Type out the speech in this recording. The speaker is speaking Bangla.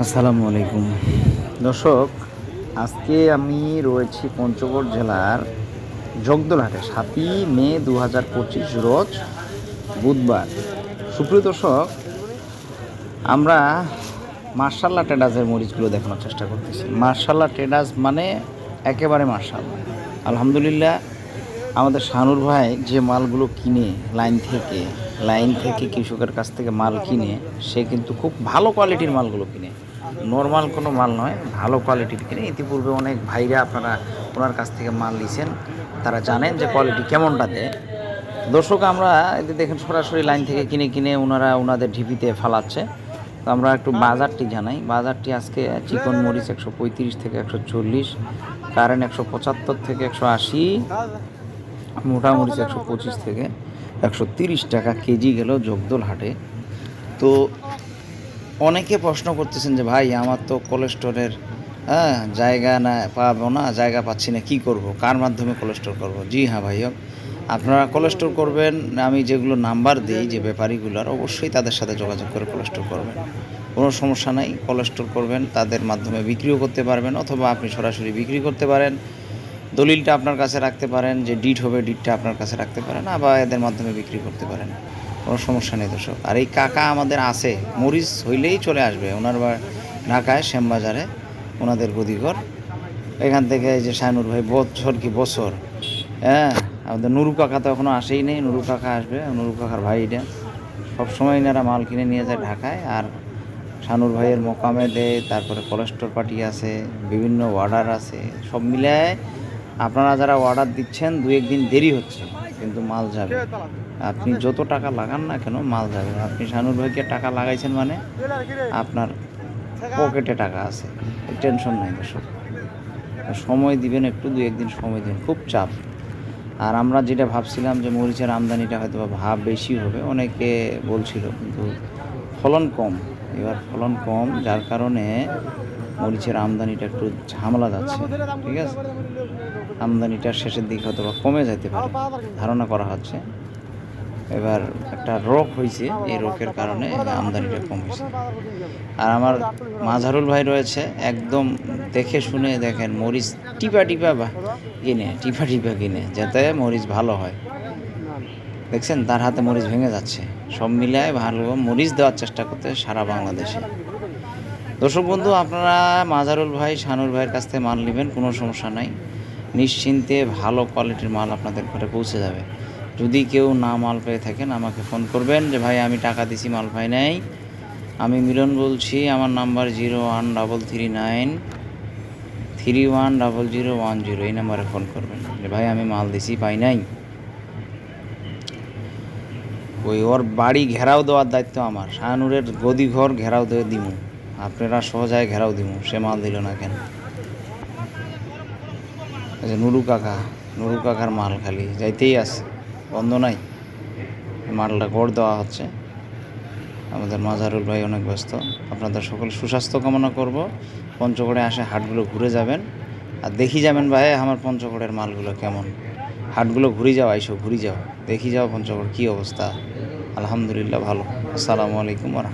আসসালামু আলাইকুম। দর্শক, আজকে আমি রয়েছি পঞ্চগড় জেলার জগদলহাটে, সাতই মে দু হাজার পঁচিশ রোজ বুধবার। সুপ্রিয় দর্শক, আমরা মার্শাল্লা ট্রেডার্সের মরিচগুলো দেখানোর চেষ্টা করতেছি। মার্শাল্লা ট্রেডার্স মানে একেবারে মার্শাল। আলহামদুলিল্লাহ, আমাদের শানুর ভাই যে মালগুলো কিনে লাইন থেকে লাইন থেকে কৃষকের কাছ থেকে মাল কিনে, সে কিন্তু খুব ভালো কোয়ালিটির মালগুলো কিনে। নর্মাল কোনো মাল নয়, ভালো কোয়ালিটির কিনে। ইতিপূর্বে অনেক ভাইরা আপনারা ওনার কাছ থেকে মাল নিছেন। তারা জানেন যে কোয়ালিটি কেমনটা দেয়। দর্শক, আমরা এতে দেখেন সরাসরি লাইন থেকে কিনে কিনে ওনারা ওনাদের ঢিপিতে ফালাচ্ছে। তো আমরা একটু বাজারটি জানাই। বাজারটি আজকে চিকন মরিচ একশো পঁয়ত্রিশ থেকে একশো চল্লিশ, কারেন্ট একশো পঁচাত্তর থেকে একশো আশি, মোটা মরিচ একশো পঁচিশ থেকে। একশো টাকা কেজি গেল জগদল হাটে। তো অনেকে প্রশ্ন করতেছেন যে, ভাই, আমার তো কোলেস্টোরের হ্যাঁ জায়গা না, পাবো না, জায়গা পাচ্ছি না, কি করব? কার মাধ্যমে কোলেস্টোর করব? জি হ্যাঁ ভাই, হোক। আপনারা কোলেস্টোর করবেন, আমি যেগুলো নাম্বার দিই, যে ব্যাপারীগুলোর, অবশ্যই তাদের সাথে যোগাযোগ করে কোলেস্টোর করবেন। কোনো সমস্যা নাই কোলেস্টোর করবেন, তাদের মাধ্যমে বিক্রিও করতে পারবেন, অথবা আপনি সরাসরি বিক্রি করতে পারেন। দলিলটা আপনার কাছে রাখতে পারেন, যে ডিট হবে ডিটটা আপনার কাছে রাখতে পারেন আবার এদের মাধ্যমে বিক্রি করতে পারেন। কোনো সমস্যা নেই দর্শক। আর এই কাকা আমাদের আছে, মরিচ হইলেই চলে আসবে। ওনার বা ঢাকায়, শ্যামবাজারে, ওনাদের গদিঘর। এখান থেকে যে শাহনুর ভাই, বছর কি বছর? হ্যাঁ আমাদের নুরু কাকা তো এখনও আসেই নেই। নুরু কাকা আসবে, নুরু কাকার ভাই এটা। সবসময় এনারা মাল কিনে নিয়ে যায় ঢাকায়। আর শানুর ভাইয়ের মোকামে দেয়, তারপরে কোলেস্টোর পার্টি আছে, বিভিন্ন ওয়ার্ডার আছে। সব মিলায় আপনারা যারা অর্ডার দিচ্ছেন দু একদিন দেরি হচ্ছে, কিন্তু মাল যাবে। আপনি যত টাকা লাগান না কেন, মাল যাবে। আপনি শানুর ভাইকে টাকা লাগাইছেন মানে আপনার পকেটে টাকা আছে। টেনশন নাই দর্শক। সময় দিবেন একটু দু একদিন সময় দিবেন। খুব চাপ। আর আমরা যেটা ভাবছিলাম যে মরিচের আমদানিটা হয়তো ভাব বেশি হবে, অনেকে বলছিল, কিন্তু ফলন কম। এবার ফলন কম, যার কারণে মরিচের আমদানিটা একটু ঝামেলা যাচ্ছে, ঠিক আছে? আমদানিটা শেষের দিকে হয়তো বা কমে যেতে পারে, ধারণা করা হচ্ছে। এবার একটা রোগ হয়েছে এই রোগের কারণে আমদানিটা কম হয়েছে আর আমার মাঝারুল ভাই রয়েছে, একদম দেখে শুনে দেখেন, মরিচ টিপা টিপা বা কিনে, টিপা টিপা কিনে, যাতে মরিচ ভালো হয়। দেখছেন, তার হাতে মরিচ ভেঙে যাচ্ছে। সব মিলায় ভালো মরিচ দেওয়ার চেষ্টা করতে সারা বাংলাদেশে। দর্শক বন্ধু, আপনারা মাজারুল ভাই, শানুর ভাইয়ের কাছ থেকে মাল নেবেন, কোনো সমস্যা নাই। নিশ্চিন্তে ভালো কোয়ালিটির মাল আপনাদের ঘরে পৌঁছে যাবে। যদি কেউ না মাল পেয়ে থাকেন, আমাকে ফোন করবেন যে, ভাই, আমি টাকা দিছি, মাল পাই নাই। আমি মিলন বলছি, আমার number zero one double three nine three one double zero one zero এই নাম্বারে ফোন করবেন যে, ভাই, আমি মাল দিছি, পাই নাই। ওই ওর বাড়ি ঘেরাও দেওয়ার দায়িত্ব আমার। শাহানুরের গদি ঘর ঘেরাও দিয়ে দিমু। আপনারা সহজায় ঘেরাও দিব, সে মাল দিল না কেন? যে নুরু কাকা, নুরু কাকার মাল খালি, যাইতেই আছে, বন্ধ নাই? মালটা গড় দেওয়া হচ্ছে। আমাদের মাজারুল ভাই অনেক ব্যস্ত। আপনাদের সকল সুস্বাস্থ্য কামনা করব। পঞ্চগড়ে আসে হাটগুলো ঘুরে যাবেন। আর দেখি যাবেন ভাই, আমার পঞ্চগড়ের মালগুলো কেমন। হাটগুলো ঘুরে যাও, আইসো, ঘুরে যাও। দেখি যাও পঞ্চগড় কী অবস্থা। আলহামদুলিল্লাহ ভালো। আসসালামু আলাইকুম রহমতুল্লাহ।